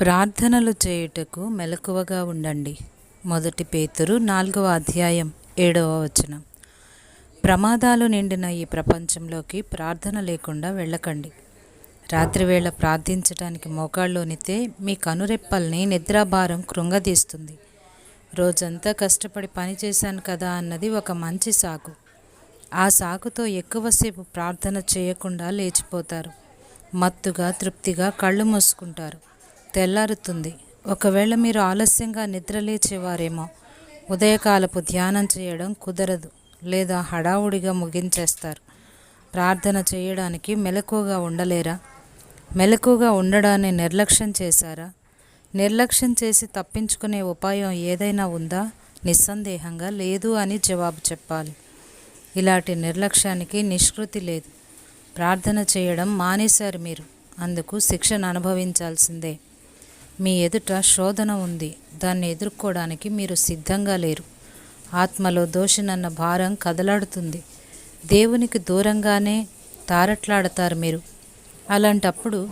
ప్రార్థనలు చేయుటకు మెలకువగా ఉండండి. మొదటి పేతురు నాలుగవ అధ్యాయం ఏడవ వచనం. ప్రమాదాలు నిండిన ఈ ప్రపంచంలోకి ప్రార్థన లేకుండా వెళ్ళకండి. రాత్రివేళ ప్రార్థించడానికి మోకాళ్ళలోనితే మీ కనురెప్పల్ని నిద్రాభారం కృంగదీస్తుంది. రోజంతా కష్టపడి పని చేశాను కదా అన్నది ఒక మంచి సాకు ఆ సాకుతో ఎక్కువసేపు ప్రార్థన చేయకుండా లేచిపోతారు. మత్తుగా తృప్తిగా కళ్ళు మూసుకుంటారు. తెల్లారుతుంది. ఒకవేళ మీరు ఆలస్యంగా నిద్రలేచేవారేమో ఉదయకాలపు ధ్యానం చేయడం కుదరదు లేదా హడావుడిగా ముగించేస్తారు. ప్రార్థన చేయడానికి మెలకువగా ఉండలేరా? మెలకువగా ఉండడాన్ని నిర్లక్ష్యం చేశారా? నిర్లక్ష్యం చేసి తప్పించుకునే ఉపాయం ఏదైనా ఉందా? నిస్సందేహంగా లేదు అని జవాబు చెప్పాలి. ఇలాంటి నిర్లక్ష్యానికి నిష్కృతి లేదు. ప్రార్థన చేయడం మానేశారు మీరు. అందుకు శిక్షను అనుభవించాల్సిందే. మీ ఎదుట శోధన ఉంది. దాన్ని ఎదుర్కోవడానికి మీరు సిద్ధంగా లేరు. ఆత్మలో దోషినన్న భారం కదలాడుతుంది. దేవునికి దూరంగానే తారట్లాడతారు మీరు. అలాంటప్పుడు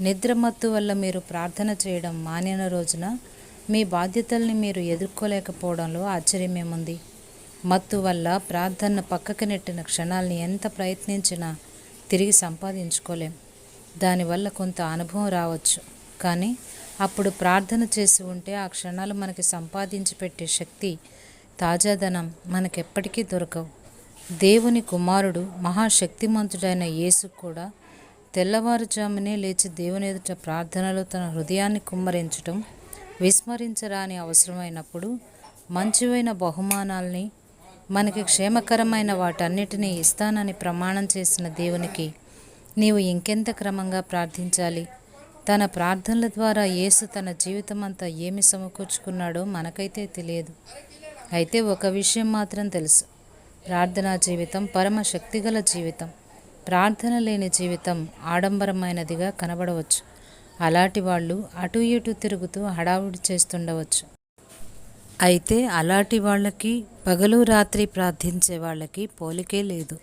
నిద్రమత్తు వల్ల మీరు ప్రార్థన చేయడం మానిన రోజున మీ బాధ్యతల్ని మీరు ఎదుర్కోలేకపోవడంలో ఆశ్చర్యమేముంది? మత్తు వల్ల ప్రార్థన పక్కకి నెట్టిన క్షణాల్ని ఎంత ప్రయత్నించినా తిరిగి సంపాదించుకోలేం. దానివల్ల కొంత అనుభవం రావచ్చు. కానీ అప్పుడు ప్రార్థన చేసి ఉంటే ఆ క్షణాలు మనకి సంపాదించి పెట్టే శక్తి తాజాదనం మనకెప్పటికీ దొరకవు. దేవుని కుమారుడు మహాశక్తిమంతుడైన యేసు కూడా తెల్లవారుజామునే లేచి దేవుని ఎదుట ప్రార్థనలో తన హృదయాన్ని కుమ్మరించటం విస్మరించరాని అవసరమైనప్పుడు మంచివైన బహుమానాల్ని మనకి క్షేమకరమైన వాటన్నిటినీ ఇస్తానని ప్రమాణం చేసిన దేవునికి నీవు ఇంకెంత క్రమంగా ప్రార్థించాలి? తన ప్రార్థనల ద్వారా యేసు తన జీవితం అంతా ఏమి సమకూర్చుకున్నాడో మనకైతే తెలియదు. అయితే ఒక విషయం మాత్రం తెలుసు. ప్రార్థనా జీవితం పరమ శక్తిగల జీవితం. ప్రార్థన లేని జీవితం ఆడంబరమైనదిగా కనబడవచ్చు. అలాంటి వాళ్ళు అటు ఇటు తిరుగుతూ హడావుడి చేస్తుండవచ్చు. అయితే అలాంటి వాళ్ళకి పగలు రాత్రి ప్రార్థించే వాళ్ళకి పోలికే లేదు.